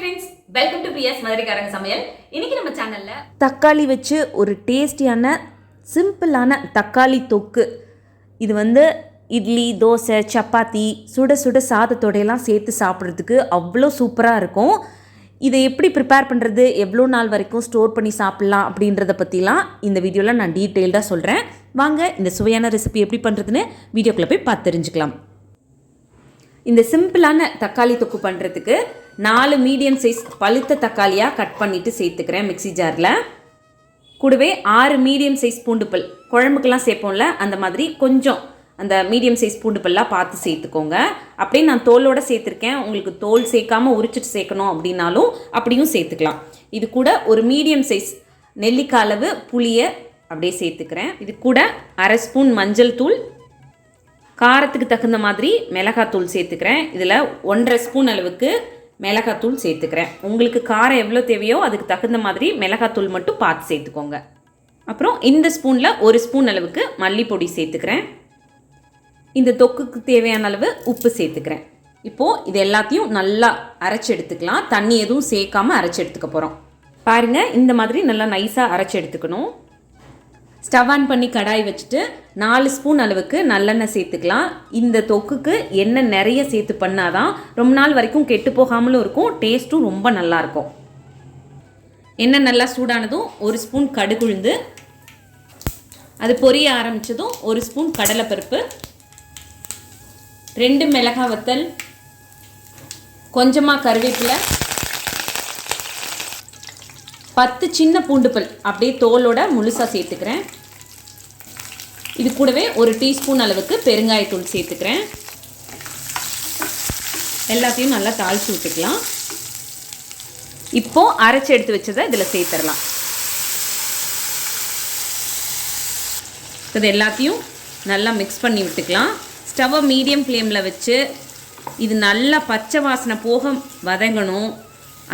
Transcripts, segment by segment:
Welcome to PS மதுரைக்காரங்க சமையல். இன்னைக்கு நம்ம சேனல்ல தக்காளி வச்சு ஒரு டேஸ்டியான சிம்பிளான தக்காளி தொக்கு. இது வந்து இட்லி தோசை சப்பாத்தி சுட சுட சாதத்தோடையெல்லாம் சேர்த்து சாப்பிட்றதுக்கு அவ்வளோ சூப்பராக இருக்கும். இதை எப்படி ப்ரிப்பேர் பண்ணுறது எவ்வளோ நாள் வரைக்கும் ஸ்டோர் பண்ணி சாப்பிட்லாம் அப்படின்றத பற்றிலாம் இந்த வீடியோவில் நான் டீட்டெயில்டாக சொல்கிறேன் வாங்க இந்த சுவையான ரெசிபி எப்படி பண்ணுறதுன்னு வீடியோக்குள்ளே போய் பார்த்து தெரிஞ்சுக்கலாம். இந்த சிம்பிளான தக்காளி தொக்கு பண்ணுறதுக்கு நாலு மீடியம் சைஸ் பழுத்த தக்காளியாக கட் பண்ணிவிட்டு சேர்த்துக்கிறேன் மிக்ஸி ஜாரில். கூடவே ஆறு மீடியம் சைஸ் பூண்டுப்பல் குழம்புக்கெல்லாம் சேர்ப்போம்ல அந்த மாதிரி கொஞ்சம் அந்த மீடியம் சைஸ் பூண்டுப்பல்லாம் பார்த்து சேர்த்துக்கோங்க. அப்படியே நான் தோலோட சேர்த்துருக்கேன். உங்களுக்கு தோல் சேர்க்காம உரிச்சிட்டு சேர்க்கணும் அப்படின்னாலும் அப்படியும் சேர்த்துக்கலாம். இது கூட ஒரு மீடியம் சைஸ் நெல்லிக்காய் அளவு புளியை அப்படியே சேர்த்துக்கிறேன். இது கூட அரை ஸ்பூன் மஞ்சள் தூள் காரத்துக்கு தகுந்த மாதிரி மிளகாத்தூள் சேர்த்துக்கிறேன். இதில் ஒன்றரை ஸ்பூன் அளவுக்கு மிளகாத்தூள் சேர்த்துக்கிறேன். உங்களுக்கு காரம் எவ்வளோ தேவையோ அதுக்கு தகுந்த மாதிரி மிளகாத்தூள் மட்டும் பார்த்து சேர்த்துக்கோங்க. அப்புறம் இந்த ஸ்பூனில் ஒரு ஸ்பூன் அளவுக்கு மல்லிப்பொடி சேர்த்துக்கிறேன். இந்த தொக்குக்கு தேவையான அளவு உப்பு சேர்த்துக்கிறேன். இப்போது இது எல்லாத்தையும் நல்லா அரைச்சி எடுத்துக்கலாம். தண்ணி எதுவும் சேர்க்காம அரைச்சி எடுத்துக்க போகிறோம் பாருங்கள் இந்த மாதிரி நல்லா நைஸாக அரைச்சி எடுத்துக்கணும். ஸ்டவ் ஆன் பண்ணி கடாய் வச்சுட்டு நாலு ஸ்பூன் அளவுக்கு நல்லெண்ணெய் சேர்த்துக்கலாம். இந்த தொக்குக்கு எண்ணெய் நிறைய சேர்த்து பண்ணாதான் ரொம்ப நாள் வரைக்கும் கெட்டு போகாமலும் இருக்கும். டேஸ்ட்டும் ரொம்ப நல்லாயிருக்கும் எண்ணெய் நல்லா சூடானதும் ஒரு ஸ்பூன் கடுகுழுந்து அது பொரிய ஆரம்பித்ததும் ஒரு ஸ்பூன் கடலைப்பருப்பு. ரெண்டு மிளகாய் வத்தல். கொஞ்சமாக கருவேப்பிலை. பத்து சின்ன பூண்டுப்பல் அப்படியே தோலோட முழுசாக சேர்த்துக்கிறேன். இது கூடவே ஒரு டீஸ்பூன் அளவுக்கு பெருங்காயத்தூள் சேர்த்துக்கிறேன். எல்லாத்தையும் நல்லா தாளித்து விட்டுக்கலாம். இப்போது அரைச்சி எடுத்து வச்சதை இதில் சேர்த்துடலாம். இது எல்லாத்தையும் நல்லா மிக்ஸ் பண்ணி விட்டுக்கலாம். ஸ்டவ்வை மீடியம் ஃப்ளேமில் வச்சு இது நல்லா பச்சை வாசனை போக வதங்கணும்.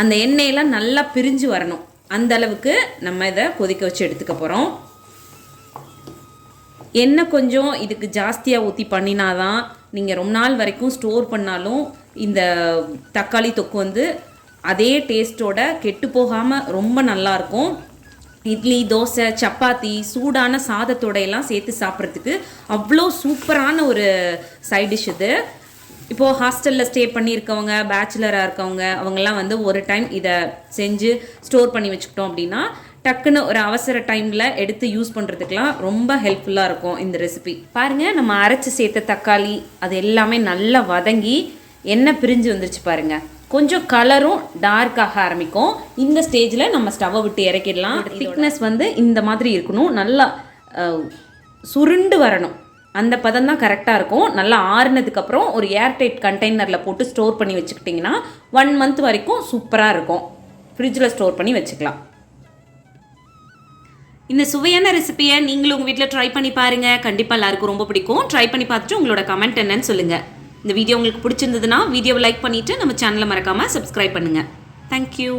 அந்த எண்ணெயெல்லாம் நல்லா பிரிஞ்சு வரணும். அந்த அளவுக்கு நம்ம இதை கொதிக்க வச்சு எடுத்துக்க போகிறோம் எண்ணெய் கொஞ்சம் இதுக்கு ஜாஸ்தியாக ஊற்றி பண்ணினாதான் நீங்கள் ரொம்ப நாள் வரைக்கும் ஸ்டோர் பண்ணாலும் இந்த தக்காளி தொக்கு வந்து அதே டேஸ்ட்டோட கெட்டு போகாமல் ரொம்ப நல்லாயிருக்கும் இட்லி தோசை சப்பாத்தி சூடான சாதத்தோடையெல்லாம் சேர்த்து சாப்பிட்றதுக்கு அவ்வளோ சூப்பரான ஒரு சைட் டிஷ் இது. இப்போது ஹாஸ்டலில் ஸ்டே பண்ணியிருக்கவங்க பேச்சுலராக இருக்கவங்க அவங்கெல்லாம் வந்து ஒரு டைம் இதை செஞ்சு ஸ்டோர் பண்ணி வச்சுக்கிட்டோம் அப்படின்னா டக்குன்னு ஒரு அவசர டைமில் எடுத்து யூஸ் பண்ணுறதுக்கெலாம் ரொம்ப ஹெல்ப்ஃபுல்லாக இருக்கும் இந்த ரெசிபி. பாருங்கள் நம்ம அரைச்சி சேர்த்த தக்காளி அது எல்லாமே நல்லா வதங்கி எண்ணெய் பிரிஞ்சு வந்துருச்சு பாருங்கள் கொஞ்சம் கலரும் டார்க் ஆக ஆரம்பிக்கும். இந்த ஸ்டேஜில் நம்ம ஸ்டவ்வை விட்டு இறக்கிடலாம். திக்னஸ் வந்து இந்த மாதிரி இருக்கணும். நல்லா சுருண்டு வரணும். அந்த பதம் தான் கரெக்டாக இருக்கும். நல்லா ஆறுனதுக்கப்புறம் ஒரு ஏர்டைட் கண்டெய்னரில் போட்டு ஸ்டோர் பண்ணி வச்சுக்கிட்டிங்கன்னா ஒன் மந்த் வரைக்கும் சூப்பராக இருக்கும். ஃப்ரிட்ஜில் ஸ்டோர் பண்ணி வச்சுக்கலாம். இந்த சுவையான ரெசிபியை நீங்களும் உங்கள் வீட்டில் ட்ரை பண்ணி பாருங்கள் கண்டிப்பாக எல்லாருக்கும் ரொம்ப பிடிக்கும். ட்ரை பண்ணி பார்த்துட்டு உங்களோட கமெண்ட் என்னன்னு சொல்லுங்கள் இந்த வீடியோ உங்களுக்கு பிடிச்சிருந்ததுன்னா வீடியோவை லைக் பண்ணிவிட்டு நம்ம சேனலை மறக்காமல் சப்ஸ்கிரைப் பண்ணுங்கள் தேங்க்யூ